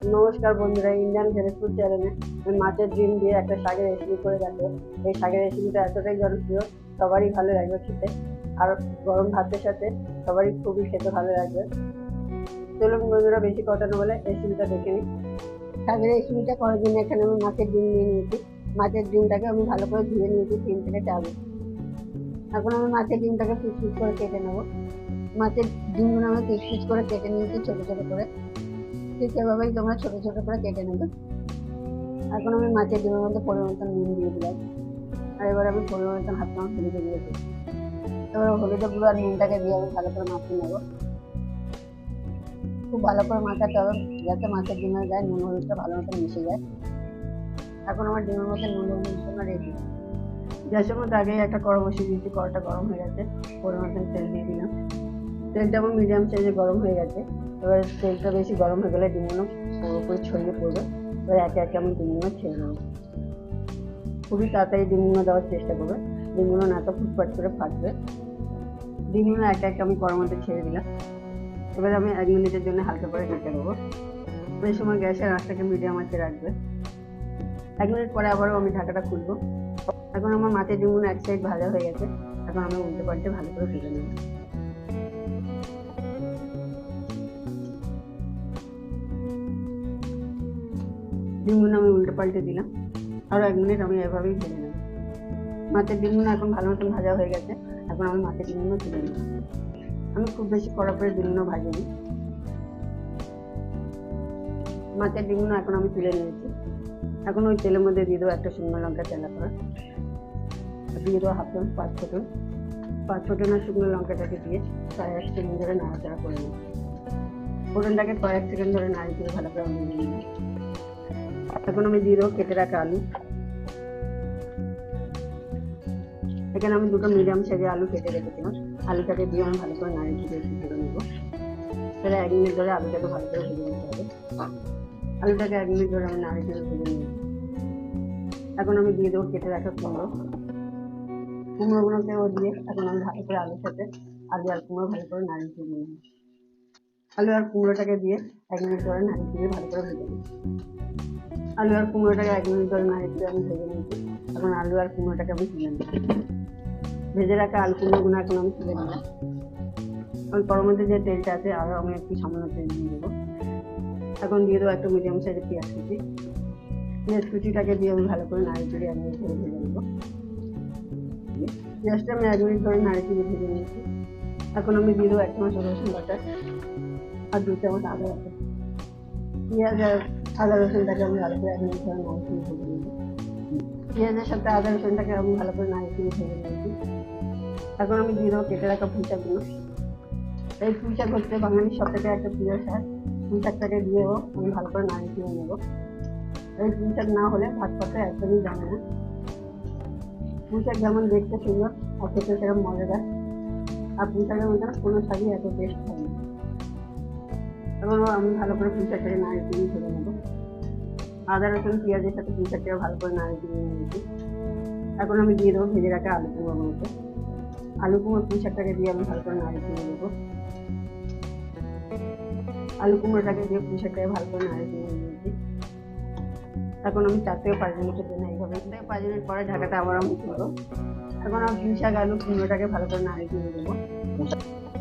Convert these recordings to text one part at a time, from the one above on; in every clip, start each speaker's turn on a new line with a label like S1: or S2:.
S1: নমস্কার বন্ধুরা Indian veg food চ্যানেলে মাছের ডিম দিয়ে একটা শাকের রেসিপি করে দেখো এই শাকের রেসিপিটা এতটাই জনপ্রিয়, সবারই ভালো লাগবে খেতে। আর গরম ভাতের সাথে সবারই খুবই খেতে ভালো লাগবে। চলুন বন্ধুরা, বেশি কথা না বলে রেসিপিটা দেখে নিই। শাকের রেসিপিটা করার জন্য এখানে আমি মাছের ডিম নিয়ে নিয়েছি। মাছের ডিমটাকে আমি ভালো করে ধুয়ে নিয়েছি তিন থেকে চার এখন আমি মাছের ডিমটাকে পিস করে কেটে নেব। মাছের ডিমগুলো আমি পিস পিস করে কেটে নিয়েছি, ছোটো ছোটো করে। ঠিক সেভাবেই তোমরা ছোটো ছোটো করে কেটে নেবে, এখন আমি মাছের ডিমের মধ্যে পরিমাণ নুন দিয়ে দিলাম আর এবার আমি পরিমাণ হাত চামচ হলুদে দিয়েছি এবার হলুদের গুঁড়ো আর নুনটাকে দিয়ে আমি ভালো করে মাখিয়ে নেব। খুব ভালো করে মাখাতে হবে, যাতে মাছের ডিমের গায়ে নুন হলুদটা ভালো মতো মিশে যায়। এখন আমার ডিমের মধ্যে নুন হলুদ মিশানো রেডি গ্যাসের মধ্যে আগে একটা কড়া বসিয়ে দিয়েছি, কড়াটা গরম হয়ে গেছে। পরিমাণ তেল দিয়ে দিলাম। তেলটা আমার মিডিয়াম সাইজে গরম হয়ে গেছে। এবার তেলটা বেশি গরম হয়ে গেলে ডিমগুলো পুরোপুরি ছড়িয়ে পড়বে। এবার একে একে আমি ডিমগুলো ছেড়ে নেব খুবই তাড়াতাড়ি ডিমগুলো দেওয়ার চেষ্টা করবে। ডিমগুলো না তো ফুটফাট করে ফাটবে। ডিমগুলো একে একে আমি গরম মধ্যে ছেড়ে দিলাম। এবার আমি এক মিনিটের জন্য হালকা করে ঢেকে দেবো। ওই সময় গ্যাসের আঁচটাকে মিডিয়াম আঁচে রাখবে। এক মিনিট পরে আবারও আমি ঢাকাটা খুলবো। এখন আমার মাছের ডিমগুলো এক সাইড ভাজা হয়ে গেছে। এখন আমি উল্টে পাল্টে ভালো করে ভেজে নেব। ডিমগুলো আমি উল্টে পাল্টে দিলাম। আরও এক মিনিট আমি এভাবেই ভেজে নেব। মাছের ডিমগুলো এখন ভালো মতন ভাজা হয়ে গেছে। এখন আমি মাছের ডিমগুলো তুলে নেব। আমি খুব বেশি কড়া করে ডিমগুলো ভাজিনি। মাছের ডিমগুলো এখন আমি তুলে নিয়েছি। এখন ওই তেলের মধ্যে দিয়ে দেবো একটা শুকনো লঙ্কা তেলা করা দিয়ে দেবো হাফ চামচ পাঁচ ফোটন পাঁচ ফোটনের শুকনো লঙ্কাটাকে দিয়ে প্রায় এক সেকেন্ড ধরে নাড়াচাড়া করে নেব। ফোটনটাকে কয়েক সেকেন্ড ধরে নাড়ি দিয়ে ভালো করে আমি নিয়ে নিই এখন আমি দিয়ে দেবো কেটে রাখা আলু। এখানে আমি দুটো মিডিয়াম সাইজের আলু কেটে রেখেছিলাম। আলুটাকে দিয়ে আমি ভালো করে নাড়ি দিয়ে একটু ভেজে নেব। তাহলে এক মিনিট ধরে আলুটাকে ভালো করে ভেজে নিতে হবে। আলুটাকে এক মিনিট ধরে আমি নাড়ি দিয়ে ভেজে নিই এখন আমি দিয়ে দেবো কেটে রাখা কুমড়ো। কুমড়োগুলোকেও দিয়ে এখন আমি ভালো করে আলুর সাথে আলু আর কুমড়ো ভালো করে নাড়ি দিয়ে নিই আলু আর কুমড়োটাকে দিয়ে এক মিনিট ধরে নাড়ি দিয়ে ভালো করে ভেজে নিই আলু আর কুমড়োটাকে এক মিনিট ধরে নাড়ি দিয়ে আমি ভেজে নিয়েছি এখন আলু আর কুমড়োটাকে আমি তুলে নিচ্ছি। ভেজে রাখা আলু কুমড়োগুলো এখন আমি তুলে নিলাম এখন মধ্যে যে তেলটা আছে, আরও আমি একটু সামান্য তেল দিয়ে দেবো। এখন দিয়ে দেবো একটা মিডিয়াম সাইজের পেঁয়াজ কুচি। পেঁয়াজ কুচিটাকে দিয়ে আমি ভালো করে নাড়ি দিয়ে আমি ভেজে নেব। পেঁয়াজটা আমি এক মিনিট ধরে নাড়ি দিয়ে ভেজে নিয়েছি এখন আমি দিয়ে দেবো এক চামচ রসুন বাটা। আর দু চামচ আদা বাটা। পেঁয়াজ আর আদা রসুনটাকে আমি ভালো করে মিনিট ধরে নাড়ি দিয়ে ভেজে নিয়েছি পেঁয়াজের সাথে আদা রসুনটাকে আমি ভালো করে নাড়ি দিয়ে ভেজে নিয়েছি। এখন আমি দিয়ে দেবো কেটে রাখা পুঁইশাকগুলো। এই পুঁইশাক হচ্ছে বাঙালির সব থেকে একটা প্রিয় শাক। পুঁইশাকটাকে দিয়েও আমি ভালো করে নাড়ি দিয়ে নেব। এই পুঁইশাক না হলে ভাত পাতে একদমই জানে না। পুঁইশাক যেমন দেখতে সুন্দর, আর খেতে সেরকম মজাদার। আর পুঁইশাকের মধ্যে কোনো শাকই এত টেস্ট হয় না। এবং আমি ভালো করে পুঁইশাকটাকে নাড়ি দিয়ে ভেজে নেব। আদা, রসুন, পেঁয়াজের সাথে পুঁইশাকটাকে ভালো করে নাড়ি দিয়ে নিয়েছি। এখন আমি দিয়ে দেবো ভেজে রাখা আলু কুমড়োগুলোকে আলু কুমড়ো পুঁইশাকটাকে দিয়ে আমি ভালো করে নাড়ি দিয়ে নেব। আলু কুমড়োটাকে দিয়ে পুঁইশাকটাকে ভালো করে নাড়ি দিয়ে নিয়েছি। এখন আমি চার থেকে পাঁচ মিনিটের জন্য এইভাবে পাঁচ মিনিট পরে ঢাকাটা আবার আমি তুলবো। এখন আমি পুঁই শাক আলু কুমড়োটাকে ভালো করে নাড়ি দিয়ে দেবো।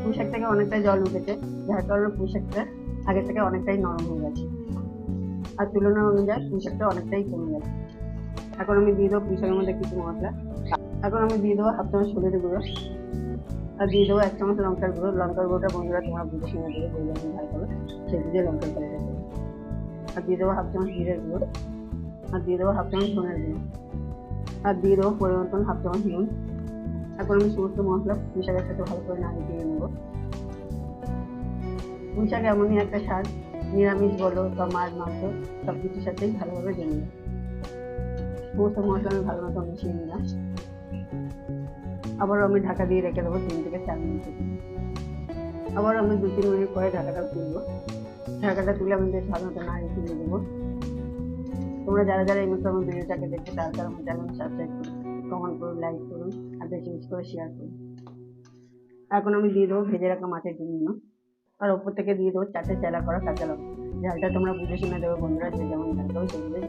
S1: পুঁই শাক থেকে অনেকটাই জল উঠেছে যার কারণে পুঁই শাকটা আগে থেকে অনেকটাই নরম হয়ে গেছে। আর তুলনা অনুযায়ী পুঁই শাকটা অনেকটাই কমে গেছে। এখন আমি দিয়ে দেবো পুঁই শাকের মধ্যে কিছু মশলা। এখন আমি দিয়ে দেবো হাফ চামচ হলুদের গুঁড়ো। আর দিয়ে দেবো এক চামচ লঙ্কার গুঁড়ো। লঙ্কার গুঁড়োটা বন্ধুরা তোমরা বুঝে শুনে দেবে বললে আমি ভালো করে সেই দিয়ে লঙ্কার দেবো। আর দিয়ে দেবো হাফ চামচ জিরের গুঁড়ো। আর দিয়ে দেবো হাফ চামচ ধনের গুঁড়ো। আর দিয়ে দেবো পরিবর্তন হাফ চামচ নুন। এখন আমি সমস্ত মশলা পুঁই শাকের সাথে ভালো করে নাড়িয়ে দিয়ে নেব। পুঁই শাক এমনই একটা শাক, নিরামিষ বলো বা মাছ মাংস সব কিছুর সাথেই ভালোভাবে দিয়ে নেব সমস্ত মশলা আমি ভালো মতো মিশিয়ে নিলাম। আবার আমি ঢাকা দিয়ে রেখে দেবো, তিন থেকে চার মিনিট। আবার আমি দু তিন মিনিট পরে ঢাকাটা তুলবো ঢাকাটা তুলে আমি বেশ ভালো মতো নাড়িয়ে তুলে দেবো তোমরা যারা যারা এই মতো আমার ভিডিওটাকে দেখতে তারা তারা আমার চ্যানেল সাবস্ক্রাইব করুন কমেন্ট করুন লাইক করুন, আর বেশি বেশি করে শেয়ার করুন। এখন আমি দিয়ে দেবো ভেজে রাখা মাছের ডিমগুলো আর ওপর থেকে দিয়ে দেবো চারটে চেলা করা কাঁচা লঙ্কা। ঝালটা তোমরা বুঝে শুনে দেবে বন্ধুরা যে যেমন খাবে সেগুলোই।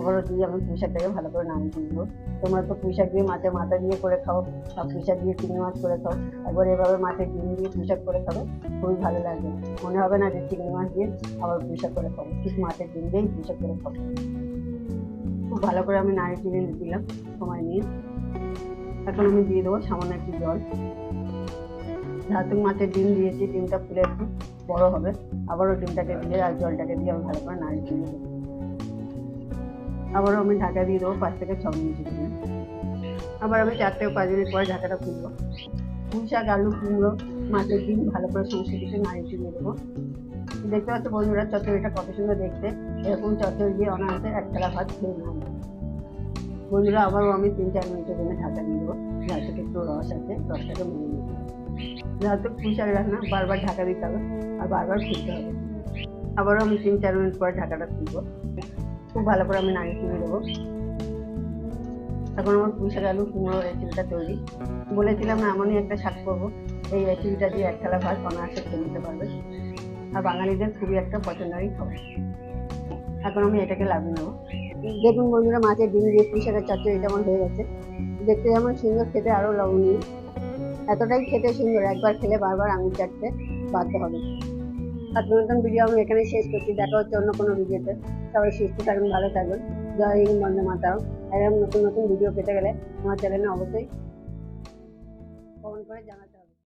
S1: আবারও দিয়ে আমি পুঁই শাকটাকে ভালো করে নামিয়ে দিব। তোমরা তো পুঁই শাক দিয়ে মাছের মাথা দিয়ে করে খাও, বা পুঁই শাক দিয়ে চিংড়ি মাছ করে খাও। একবার এভাবে মাছের ডিম দিয়ে পুঁই শাক করে খাবে, খুবই ভালো লাগবে। মনে হবে না যে চিংড়ি মাছ দিয়ে আবার পুঁই শাক করে খাব। ঠিক মাছের ডিম দিয়েই পুঁই শাক করে খাব। খুব ভালো করে আমি নাড়ি চিড়ে দিলাম সময় নিয়ে। এখন আমি দিয়ে দেবো সামান্য একটু জল। যেহেতু মাছের ডিম দিয়েছি, ডিমটা ফুলে একটু বড় হবে। আবারও ডিমটাকে দিয়ে আর জলটাকে দিয়ে আমি ভালো করে নাড়ি চিড়ে দেবো। আবারও আমি ঢাকা দিয়ে দেবো পাঁচ থেকে ছ মিনিট। দিয়ে আবার আমি চার থেকে পাঁচ মিনিট পরে ঢাকাটা খুলবো। পুঁই শাক, আলু, কুমড়ো, মাছের ডিম ভালো করে সমস্ত কিছু নাড়ি চিড়ে দেবো। দেখতে পাচ্ছ বন্ধুরা, চচ্চড়িটা কত সুন্দর দেখতে। এরকম চচ্চড়ি দিয়ে অনায়াসে এক থালা ভাত খেয়ে যায়। বন্ধুরা, আবারও আমি তিন চার মিনিটের জন্য ঢাকা দিয়ে দেবো। থেকে একটু রস আছে, রসটাকে মেনে নেব। পুঁই শাক রান্না, বারবার ঢাকা দিতে হবে আর বারবার খুলতে হবে। আবারও আমি তিন চার মিনিট পরে ঢাকাটা খুলবো। খুব ভালো করে আমি নাড়িয়ে তুলে দেবো। এখন আমার পুঁই শাক, আলু, কুমড়ো রেসিপিটা তৈরি। বলেছিলাম এমনই একটা শাক করব। এই রেসিপিটা দিয়ে এক থালা ভাত অনায়াসে খেয়ে নিতে পারবে। আর বাঙালিদের খুবই একটা পছন্দেরই খাবার এখন আমি এটাকে লাগিয়ে নেব। দেখুন বন্ধুরা, মাছের ডিম দিয়ে পুঁই শাকের চচ্চড়ি হয়ে গেছে। দেখতে যেমন সুন্দর, খেতে আরও লবণীয়। এতটাই খেতে সুন্দর, একবার খেলে বারবার আঙুল চাটতে বাধ্য হবে। আর নতুন ভিডিও আমি এখানে শেষ করছি। দেখা হচ্ছে অন্য কোনো ভিডিওতে সবাই সুস্থ থাকুন, ভালো থাকুন। জয় হিন্দ, বন্দে মাতারম। এরকম নতুন নতুন ভিডিও পেতে গেলে আমার চ্যানেলে অবশ্যই কমেন্ট করে জানাতে